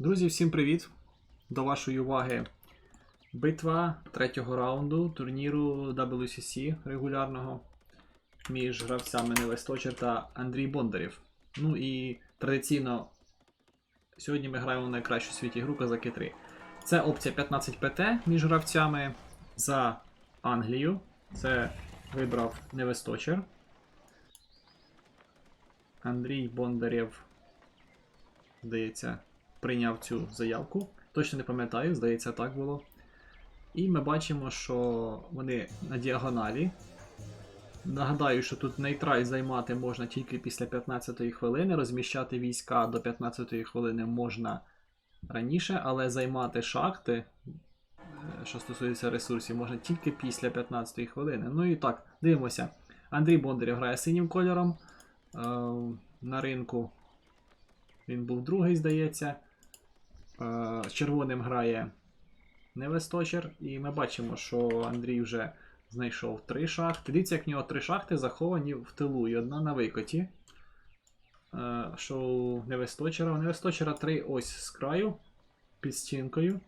Друзі, всім привіт! До вашої уваги битва третього раунду турніру WCC регулярного між гравцями Невесточер та Андрій Бондарєв. Ну і традиційно сьогодні ми граємо в найкращу в світі гру Казаки 3. Це опція 15 ПТ між гравцями за Англію. Це вибрав Невесточер. Андрій Бондарєв, здається, прийняв цю заявку. Точно не пам'ятаю, здається, так було. І ми бачимо, що вони на діагоналі. Нагадаю, що тут нейтраль займати можна тільки після 15-ї хвилини. Розміщати війська до 15-ї хвилини можна раніше, але займати шахти, е, що стосується ресурсів, можна тільки після 15-ї хвилини. Ну і так, дивимося. Андрій Бондарєв грає синім кольором. Е, на ринку він був другий, здається. Е, червоним грає Невесточер. І ми бачимо, що Андрій вже знайшов три шахти. Дивіться, як в нього три шахти заховані в тилу і одна на викоті. Е, що у Невесточера. У Невесточера три ось з краю під стінкою.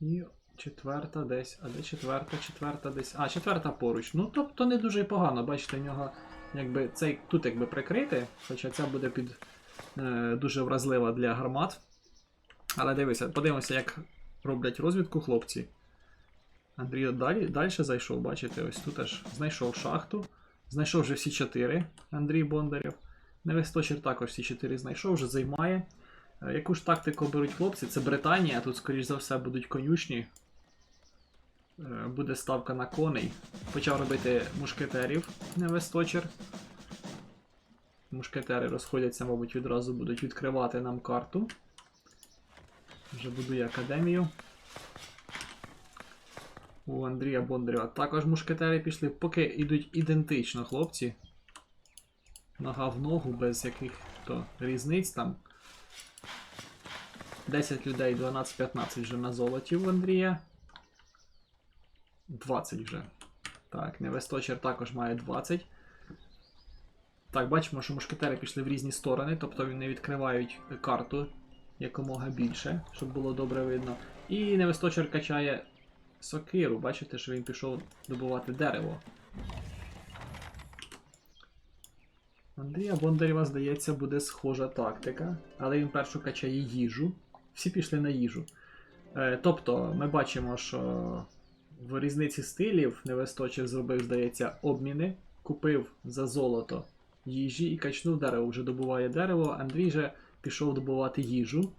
І четверта десь. А де четверта? Четверта десь. А, четверта поруч. Ну, тобто не дуже погано. Бачите, в нього якби цей тут якби прикрити, хоча ця буде під дуже вразлива для гармат. Але дивися, подивимося, як роблять розвідку хлопці. Андрій далі, далі зайшов, бачите, ось тут аж знайшов шахту. Знайшов вже всі чотири Андрій Бондарєв. Невесточер також всі чотири знайшов, вже займає. Е, Яку ж тактику беруть хлопці? Це Британія, тут, скоріш за все, будуть конюшні. Е, Буде ставка на коней. Почав робити мушкетерів Невесточер. Мушкетери розходяться, мабуть, відразу будуть відкривати нам карту. Вже будує академію. У Андрія Бондарєва також мушкетери пішли, поки йдуть ідентично хлопці. Нога в ногу, без яких-то різниць там. 10 людей, 12-15 вже на золоті в Андрія. 20 вже. Так, Невесточер також має 20. Так, бачимо, що мушкетери пішли в різні сторони, тобто вони відкривають карту якомога більше, щоб було добре видно. І Невесточер качає сокиру. Бачите, що він пішов добувати дерево. Андрія Бондарєва, здається, буде схожа тактика, але він першу качає їжу. Всі пішли на їжу. Е, тобто, ми бачимо, що в різниці стилів Невесточер зробив, здається, обміни, купив за золото їжі і качнув дерево. Вже добуває дерево. Андрій же пішов добувати їжу.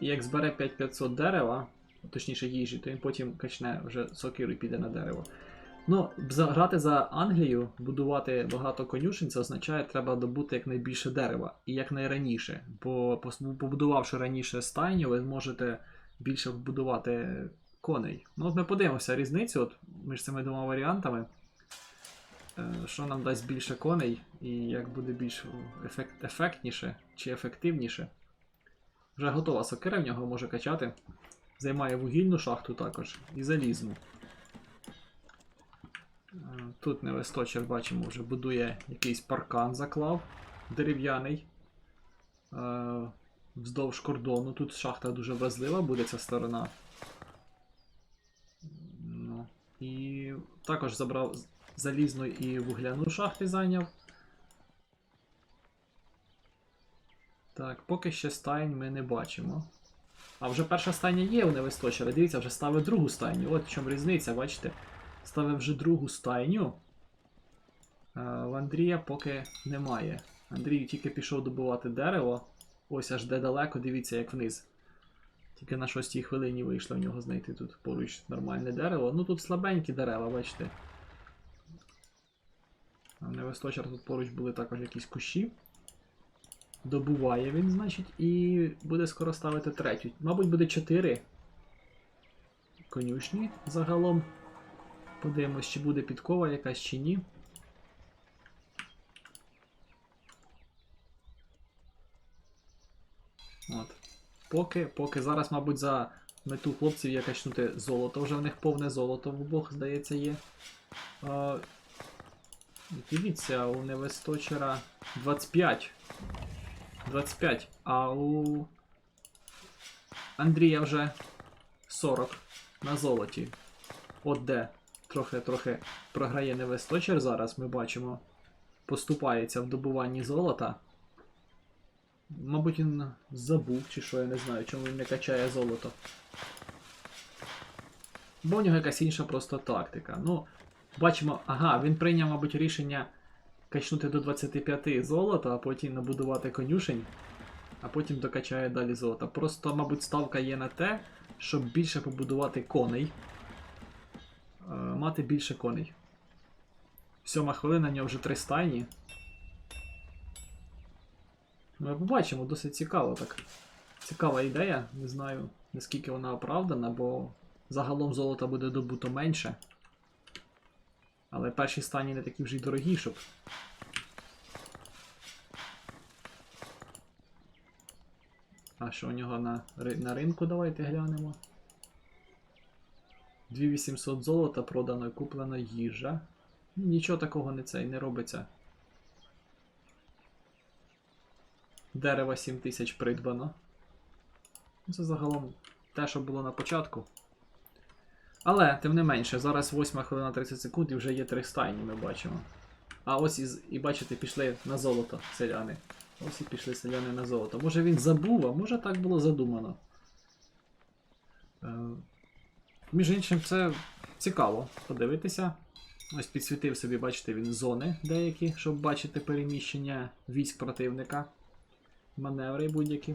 І як збере 5500 дерева, точніше їжі, то він потім качне вже сокиру і піде на дерево. Ну, грати за Англію, будувати багато конюшень, це означає, треба добути якнайбільше дерева і якнайраніше. Бо побудувавши раніше стайню, ви зможете більше вбудувати коней. Ну, от ми подивимося різницю от, між цими двома варіантами. Е, Що нам дасть більше коней, і як буде більш ефект, ефектніше чи ефективніше. Вже готова сокира в нього може качати. Займає вугільну шахту також і залізну. Е, Тут невесточер, бачимо, вже будує якийсь паркан заклав дерев'яний. Е, Вздовж кордону. Тут шахта дуже вразлива буде ця сторона. Ну, і також забрав залізну і вугляну шахти зайняв. Так, поки ще стайн ми не бачимо. А вже перша стайня є у Невесточера. Дивіться, вже ставив другу стайню. От в чому різниця, бачите? Ставив вже другу стайню. А в Андрія поки немає. Андрій тільки пішов добувати дерево. Ось аж де далеко, дивіться, як вниз. Тільки на шостій хвилині вийшло в нього знайти тут поруч нормальне дерево. Ну тут слабенькі дерева, бачите. А в Невесточер тут поруч були також якісь кущі. Добуває він, значить, і буде скоро ставити третю. Мабуть, буде 4 конюшні загалом. Подивимось, чи буде підкова якась чи ні. От. Поки, поки зараз, мабуть, за мету хлопців є качнути золото. Вже в них повне золото в обох, здається, є. Дивіться, у Невесточера 25 25. А у Андрія вже 40 на золоті. От де трохи-трохи програє невесточер зараз, ми бачимо. Поступається в добуванні золота. Мабуть, він забув, чи що, я не знаю, чому він не качає золото. Бо в нього якась інша просто тактика. Ну, бачимо, ага, він прийняв, мабуть, рішення качнути до 25 золота, а потім набудувати конюшень, а потім докачає далі золота. Просто, мабуть, ставка є на те, щоб більше побудувати коней. Е, мати більше коней. Сьома хвилина, в нього вже три стайні. Ми побачимо, досить цікаво так. Цікава ідея, не знаю наскільки вона оправдана, бо загалом золота буде добуто менше. Але перші стані не такі вже й дорогі, щоб. А що у нього на, на ринку давайте глянемо. 2800 золота продано і куплено їжа. Ну, Нічого такого не цей не робиться. Дерева 7000 придбано. Ну, Це загалом те, що було на початку. Але, тим не менше, зараз 8 хвилина 30 секунд і вже є три стайні, ми бачимо. А ось і, і бачите, пішли на золото селяни. Ось і пішли селяни на золото. Може він забув, а може так було задумано. Е, між іншим, це цікаво подивитися. Ось підсвітив собі, бачите, він зони деякі, щоб бачити переміщення військ противника. Маневри будь-які.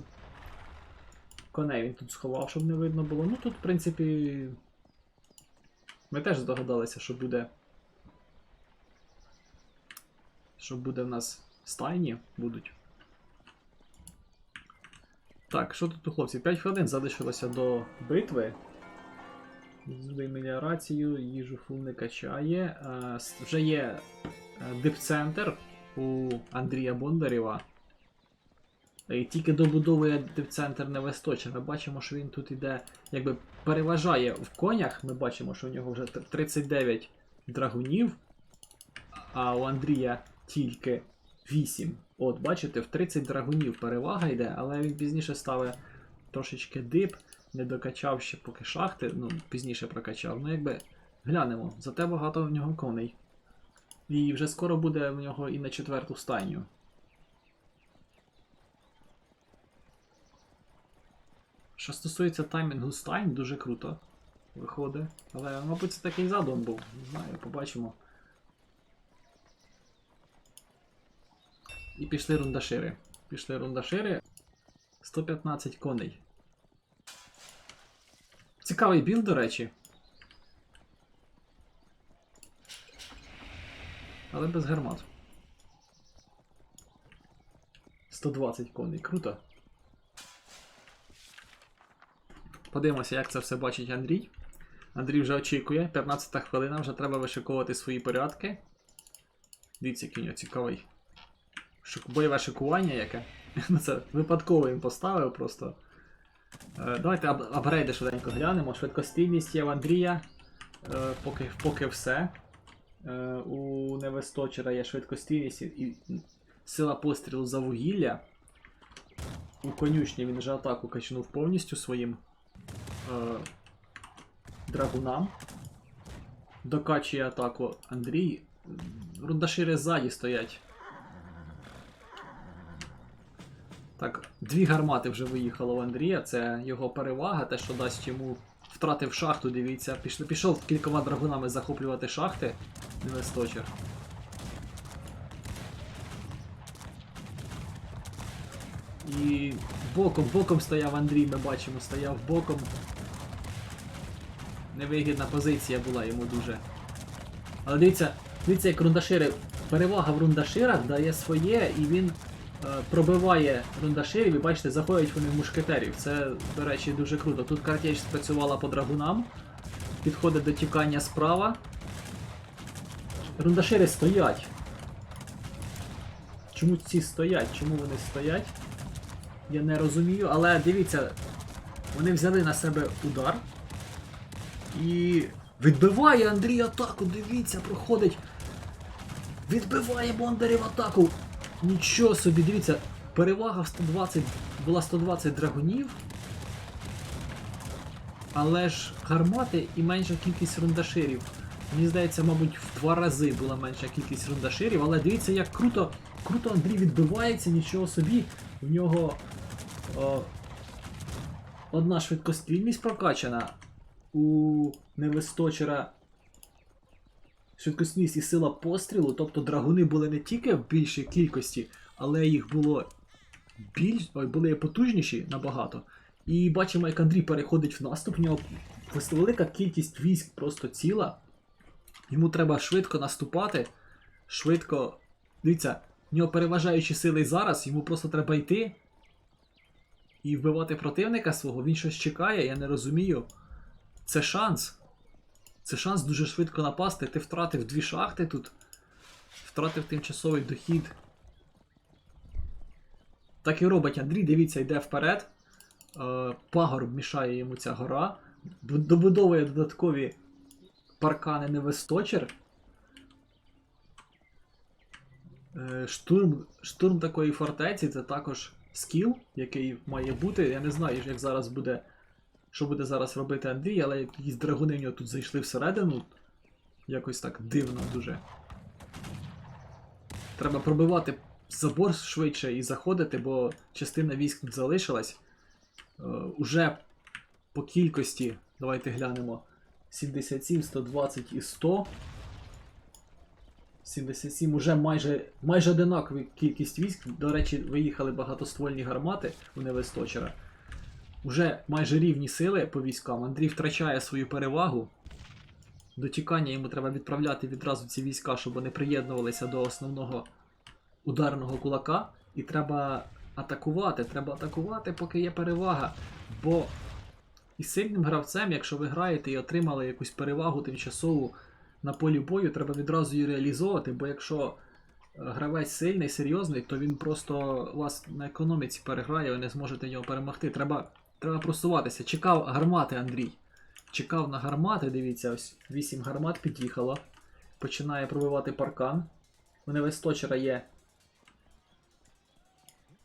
Коней він тут сховав, щоб не видно було. Ну тут, в принципі. Ми теж здогадалися, що буде. Що буде в нас стайні будуть. Так, що тут у хлопців? 5 хвилин залишилося до битви. Зробив меліорацію, їжу фул не качає. Е, вже є е, дипцентр у Андрія Бондарєва. І тільки добудовує дипцентр Невесточа. Ми бачимо, що він тут іде, якби переважає в конях. Ми бачимо, що у нього вже 39 драгунів, а у Андрія тільки 8. От, бачите, в 30 драгунів перевага йде, але він пізніше ставить трошечки дип, не докачав ще поки шахти, ну, пізніше прокачав. Ну, якби глянемо, зате багато в нього коней. І вже скоро буде в нього і на четверту стайню. Що стосується таймінгу стайн, дуже круто виходить. Але, мабуть, це такий задум був. Не знаю, побачимо. І пішли рундашири. Пішли рундашири. 115 коней. Цікавий білд, до речі. Але без гармат. 120 коней. Круто. Подивимося, як це все бачить Андрій. Андрій вже очікує. 15 хвилина, вже треба вишиковувати свої порядки. Дивіться, який нього цікавий. Шик... Бойове шикування яке. Ну це випадково він поставив просто. Е, давайте ап- апгрейди швиденько глянемо. Швидкостійність є в Андрія. Е, поки, поки все. Е, у Невесточера є швидкостійність і сила пострілу за вугілля. У конюшні він вже атаку качнув повністю своїм е, драгунам. Докачує атаку Андрій. Рундашири ззаді стоять. Так, дві гармати вже виїхало в Андрія. Це його перевага, те, що дасть йому втратив шахту, дивіться. Пішли, пішов кількома драгунами захоплювати шахти. Невесточер. І боком, боком стояв Андрій, ми бачимо, стояв боком. Невигідна позиція була йому дуже. Але дивіться, дивіться, як рундашири. Перевага в рундаширах дає своє, і він е, пробиває рундаширів, і бачите, заходять вони в мушкетерів. Це, до речі, дуже круто. Тут картєч спрацювала по драгунам. Підходить до тікання справа. Рундашири стоять. Чому ці стоять? Чому вони стоять? Я не розумію, але дивіться, вони взяли на себе удар. І відбиває Андрій атаку, дивіться, проходить. Відбиває Бондарів атаку. Нічого собі, дивіться. перевага в 120 була 120 драгунів. Але ж гармати і менша кількість рундаширів. Мені здається, мабуть, в два рази була менша кількість рундаширів, але дивіться, як круто, круто Андрій відбивається, нічого собі. В нього о, одна швидкострільність прокачана. У Невесточера швидкострільність і сила пострілу, тобто драгуни були не тільки в більшій кількості, але їх було більш, ой, були потужніші набагато. І бачимо, як Андрій переходить в наступ, в нього велика кількість військ просто ціла. Йому треба швидко наступати, швидко. Дивіться, в нього переважаючі сили зараз, йому просто треба йти і вбивати противника свого. Він щось чекає, я не розумію. Це шанс. Це шанс дуже швидко напасти. Ти втратив дві шахти тут. Втратив тимчасовий дохід. Так і робить Андрій, дивіться, йде вперед. Е, пагорб мішає йому ця гора. Добудовує додаткові паркани невесточер. Е, Штурм, штурм такої фортеці це також скіл, який має бути. Я не знаю, як зараз буде. Що буде зараз робити Андрій, але якісь драгуни в нього тут зайшли всередину. Якось так дивно дуже. Треба пробивати забор швидше і заходити, бо частина військ тут залишилась. Е, уже по кількості, давайте глянемо. 77, 120 і 100. 77 уже майже, майже одинакова кількість військ. До речі, виїхали багатоствольні гармати у Невесточера. Уже майже рівні сили по військам. Андрій втрачає свою перевагу. До тікання йому треба відправляти відразу ці війська, щоб вони приєднувалися до основного ударного кулака. І треба атакувати. Треба атакувати, поки є перевага. Бо і сильним гравцем, якщо ви граєте і отримали якусь перевагу тимчасову на полі бою, треба відразу її реалізовувати, бо якщо е, гравець сильний, серйозний, то він просто вас на економіці переграє, ви не зможете нього перемогти. Треба, треба просуватися. Чекав гармати, Андрій. Чекав на гармати, дивіться, ось 8 гармат під'їхало. Починає пробивати паркан. У Невесточера є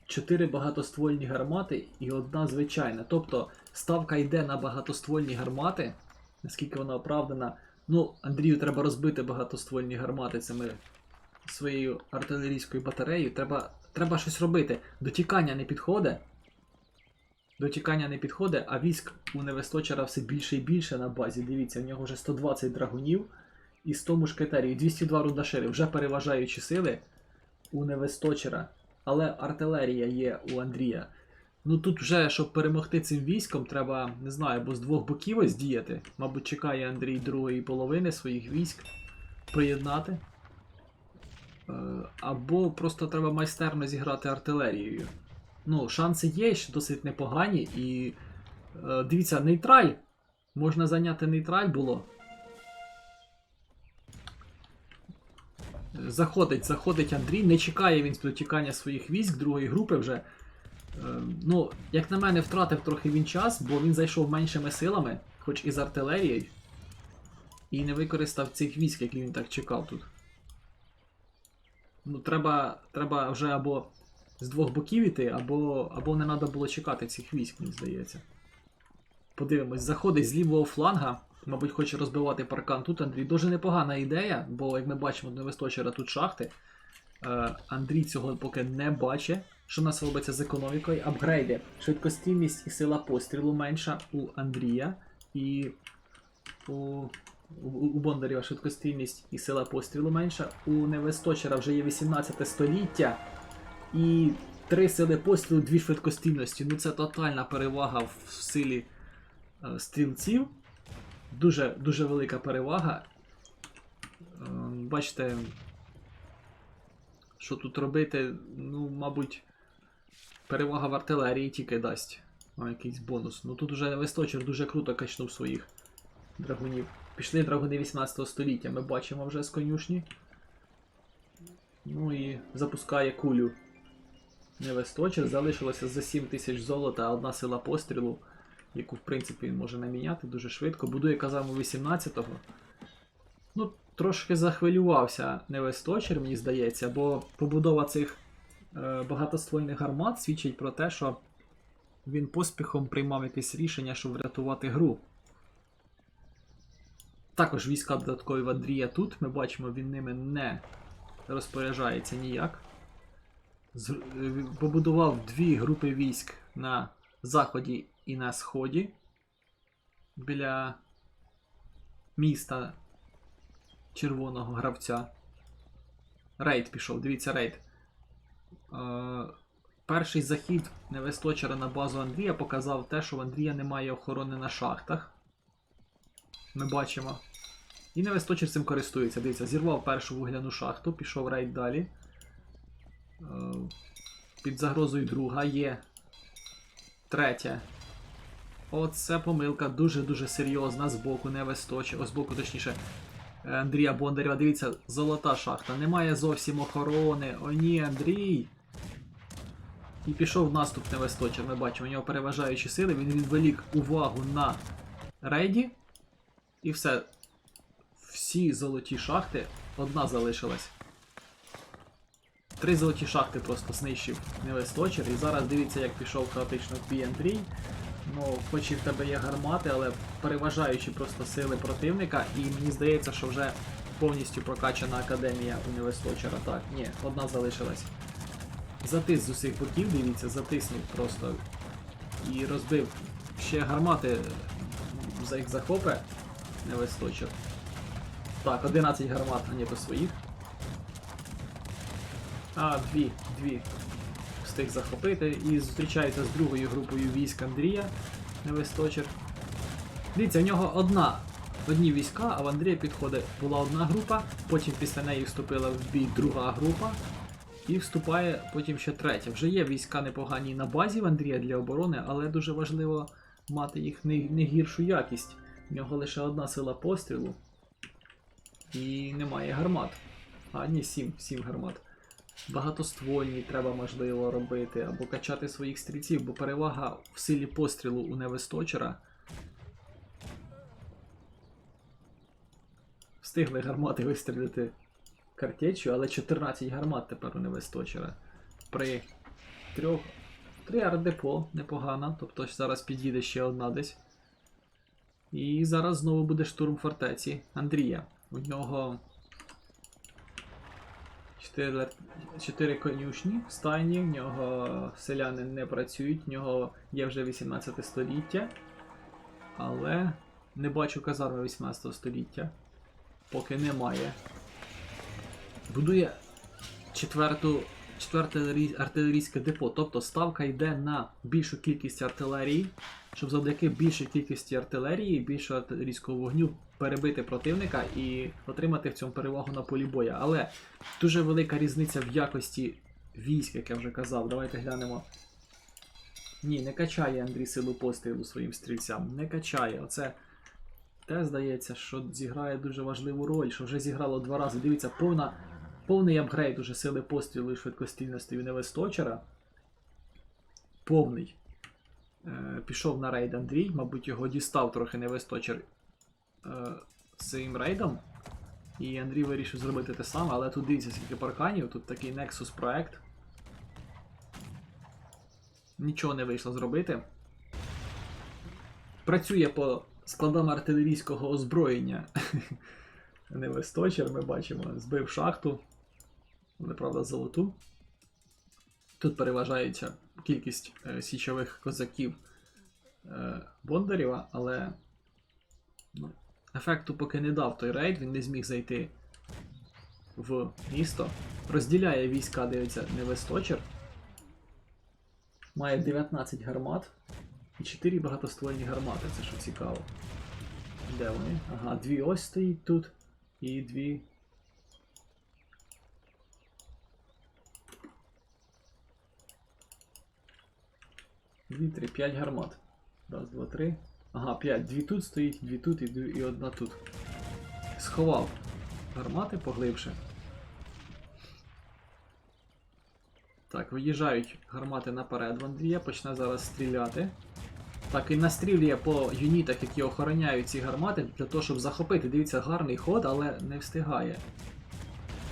4 багатоствольні гармати і одна звичайна. Тобто ставка йде на багатоствольні гармати. Наскільки вона оправдана. Ну, Андрію треба розбити багатоствольні гармати цими своєю артилерійською батареєю. Треба, треба щось робити. До тікання не підходить. До тікання не підходить, а військ у Невесточера все більше і більше на базі. Дивіться, в нього вже 120 драгунів і 100 мушкетерів, 202 рундашири, вже переважаючі сили у Невесточера. Але артилерія є у Андрія. Ну тут вже, щоб перемогти цим військом, треба, не знаю, або з двох боків ось діяти. Мабуть, чекає Андрій другої половини своїх військ приєднати. Е, Або просто треба майстерно зіграти артилерією. Ну, шанси є, що досить непогані. І е, дивіться, нейтраль. Можна зайняти нейтраль було. Заходить, заходить Андрій, не чекає він до тікання своїх військ другої групи вже. Е, Ну, як на мене, втратив трохи він час, бо він зайшов меншими силами, хоч і з артилерією, і не використав цих військ, які він так чекав тут. Ну, треба, треба вже або з двох боків іти, або, або не треба було чекати цих військ, мені здається. Подивимось, заходить з лівого фланга, мабуть, хоче розбивати паркан тут. Андрій дуже непогана ідея, бо як ми бачимо, до Невесточера тут шахти. Е, Андрій цього поки не бачить. Що в нас робиться з економікою? Апгрейди. Швидкостійність і сила пострілу менша у Андрія. І у, у, у Бондарєва швидкостійність і сила пострілу менша. У Невесточера вже є 18 століття. І три сили пострілу, дві швидкостійності. Ну це тотальна перевага в силі е, стрілців. Дуже, дуже велика перевага. Е, бачите, що тут робити, ну, мабуть, перевага в артилерії тільки дасть. А якийсь бонус. Ну тут уже Весточер дуже круто качнув своїх драгунів. Пішли драгуни 18 століття, ми бачимо вже з конюшні. Ну і запускає кулю. Невесточер. Залишилося за 7 тисяч золота, одна сила пострілу, яку в принципі він може наміняти дуже швидко. Будує казарму 18-го. Ну, трошки захвилювався Невесточер, мені здається, бо побудова цих багатоствольних гармат свідчить про те, що він поспіхом приймав якесь рішення, щоб врятувати гру. Також війська додаткові в тут. Ми бачимо, він ними не розпоряджається ніяк. Е, побудував дві групи військ на заході і на сході біля міста червоного гравця. Рейд пішов, дивіться рейд. Е, перший захід Невесточера на базу Андрія показав те, що в Андрія немає охорони на шахтах. Ми бачимо. І Невесточер цим користується. Дивіться, зірвав першу вугляну шахту, пішов рейд далі. Е, під загрозою друга є. Третя. Оце помилка дуже-дуже серйозна з боку Невесточера. З боку, точніше, Андрія Бондарєва. Дивіться, золота шахта. Немає зовсім охорони. О ні, Андрій. І пішов наступ Невесточер. Ми бачимо, у нього переважаючі сили. Він відволік увагу на рейді. І все. Всі золоті шахти. Одна залишилась. Три золоті шахти просто знищив Невесточер. І зараз дивіться, як пішов хаотично бій Андрій. Ну, хоч і в тебе є гармати, але переважаючи просто сили противника, і мені здається, що вже повністю прокачана академія у Невесточера. Так, ні, одна залишилась. Затис з усіх боків, дивіться, затиснув просто і розбив. Ще гармати за їх захопе Невесточер. Так, 11 гармат, а не по своїх. А, дві, дві встиг захопити і зустрічається з другою групою військ Андрія Невесточер. Дивіться, у нього одна, одні війська, а в Андрія підходить була одна група, потім після неї вступила в бій друга група, і вступає потім ще третя. Вже є війська непогані на базі в Андрія для оборони, але дуже важливо мати їх не, не гіршу якість. У нього лише одна сила пострілу. І немає гармат. А, ні, сім, сім гармат. Багатоствольні треба можливо робити, або качати своїх стрільців, бо перевага в силі пострілу у Невесточера. Встигли гармати вистрілити картечю, але 14 гармат тепер у Невесточера. При трьох. Три ардепо непогано, тобто зараз під'їде ще одна десь. І зараз знову буде штурм фортеці Андрія. У нього 4, 4 конюшні в стайні, в нього селяни не працюють, в нього є вже 18 століття. Але не бачу казарми 18 століття. Поки немає. Будує четверту, четверте артилерійське депо. Тобто ставка йде на більшу кількість артилерії, щоб завдяки більшій кількості артилерії, більшого артилерійського вогню перебити противника і отримати в цьому перевагу на полі боя. Але дуже велика різниця в якості військ, як я вже казав. Давайте глянемо. Ні, не качає Андрій силу пострілу своїм стрільцям. Не качає. Оце те здається, що зіграє дуже важливу роль, що вже зіграло два рази. Дивіться, повна, повний апгрейд уже сили пострілу і швидкострільності у Невесточера. Повний. Е, пішов на рейд Андрій, мабуть, його дістав трохи Невесточер е, своїм рейдом. І Андрій вирішив зробити те саме, але тут дивіться, скільки парканів, тут такий Nexus проект. Нічого не вийшло зробити. Працює по складам артилерійського озброєння. Невесточер, ми бачимо, збив шахту. Але, правда, золоту. Тут переважається кількість е, січових козаків е, Бондарєва, але ну, ефекту поки не дав той рейд, він не зміг зайти в місто. Розділяє війська, дивиться, Невесточер. Має 19 гармат і 4 багатоствольні гармати, це що цікаво. Де вони? Ага, дві ось стоїть тут. І дві. Дві, три, п'ять гармат. Раз, два, три. Ага, п'ять. Дві тут стоїть, дві тут і, і одна тут. Сховав гармати поглибше. Так, виїжджають гармати наперед в Андрія, почне зараз стріляти. Так, і настрілює по юнітах, які охороняють ці гармати, для того, щоб захопити. Дивіться, гарний ход, але не встигає.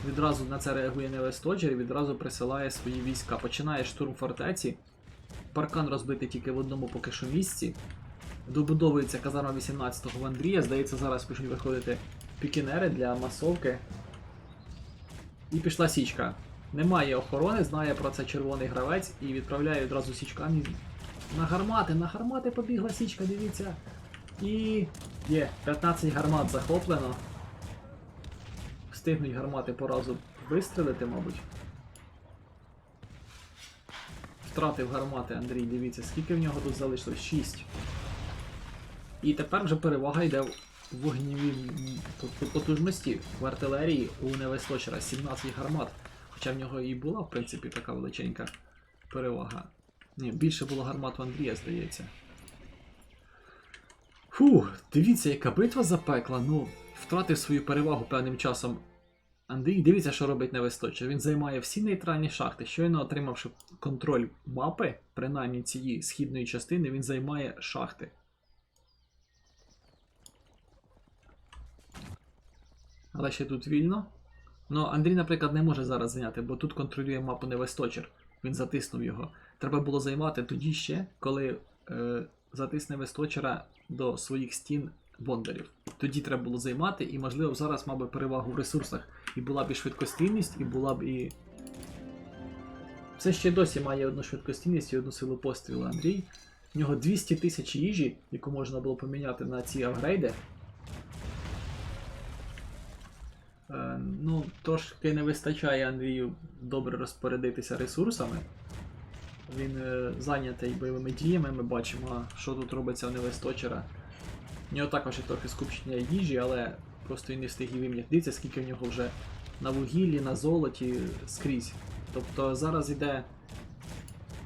відразу на це реагує Невестоджер і відразу присилає свої війська. Починає штурм фортеці. Паркан розбитий тільки в одному поки що місці. Добудовується казарма 18-го в Андрія. Здається, зараз почнуть виходити пікінери для масовки. І пішла січка. Немає охорони, знає про це червоний гравець і відправляє одразу січками. На гармати, на гармати побігла січка, дивіться. І є 15 гармат захоплено. Встигнуть гармати по разу вистрелити, мабуть. Втратив гармати Андрій, дивіться, скільки в нього тут залишилось? 6. І тепер вже перевага йде в вогнівій по- по- потужності в артилерії у Невеслочера 17 гармат. Хоча в нього і була, в принципі, така величенька перевага. Ні, більше було гармат у Андрія, здається. Фу, дивіться, яка битва запекла. Ну, втратив свою перевагу певним часом. Андрій, дивіться, що робить Невесточер. Він займає всі нейтральні шахти. Щойно отримавши контроль мапи, принаймні цієї східної частини, він займає шахти. Але ще тут вільно. Ну, Андрій, наприклад, не може зараз зайняти, бо тут контролює мапу Невесточер. Він затиснув його. Треба було займати тоді ще, коли е, затисне Весточера до своїх стін бондарів. Тоді треба було займати, і, можливо, зараз мав би перевагу в ресурсах. І була б і швидкостійність, і була б і. Все ще досі має одну швидкостійність і одну силу пострілу Андрій. В нього 200 тисяч їжі, яку можна було поміняти на ці апгрейди. Е, ну, трошки не вистачає Андрію добре розпорядитися ресурсами. Він е, зайнятий бойовими діями, ми бачимо, що тут робиться у Невесточера. У нього також трохи скупчення їжі, але просто він не встиг і вим'яти. Дивіться, скільки в нього вже на вугіллі, на золоті скрізь. Тобто зараз іде.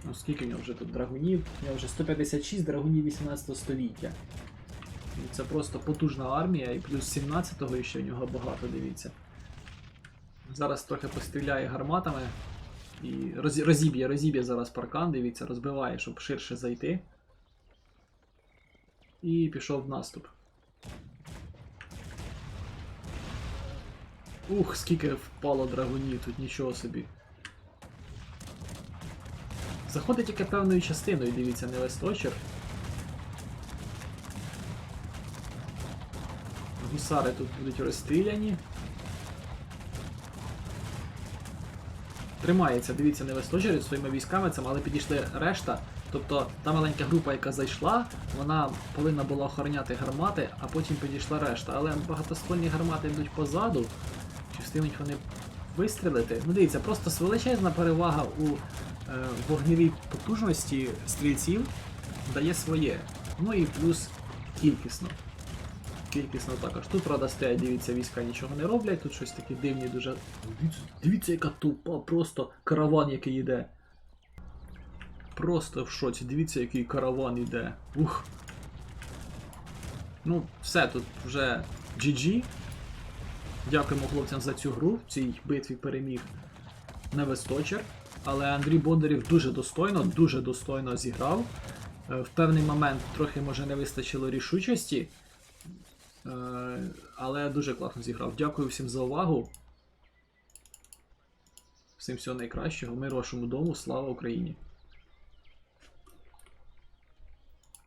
Ну, скільки в нього вже тут драгунів? У нього вже 156 драгунів 18 століття. І Це просто потужна армія, і плюс 17-го ще в нього багато, дивіться. Зараз трохи постріляє гарматами. І розіб'є, розіб'є зараз паркан, дивіться, розбиває, щоб ширше зайти. І пішов в наступ. Ух, скільки впало драгунів, тут нічого собі. Заходить тільки певною частиною, дивіться, не листочок. Гусари тут будуть розстріляні. Тримається, дивіться, не листочок своїми військами, цим, але підійшли решта. Тобто та маленька група, яка зайшла, вона повинна була охороняти гармати, а потім підійшла решта. Але багатоствольні гармати йдуть позаду. Чи встигнуть вони вистрілити? Ну дивіться, просто величезна перевага у е, вогневій потужності стрільців дає своє. Ну і плюс кількісно. Кількісно також. Тут, правда, стоять, дивіться, війська нічого не роблять, тут щось таке дивні дуже. Дивіться, дивіться, яка тупа, просто караван, який йде. Просто в шоці, дивіться, який караван йде. Ух. Ну, все, тут вже GG. Дякуємо хлопцям за цю гру. В цій битві переміг Невесточер. Але Андрій Бондарів дуже достойно, дуже достойно зіграв. Е, В певний момент трохи може не вистачило рішучості. Е, Але дуже класно зіграв. Дякую всім за увагу. Всім всього найкращого. Мир вашому дому. Слава Україні!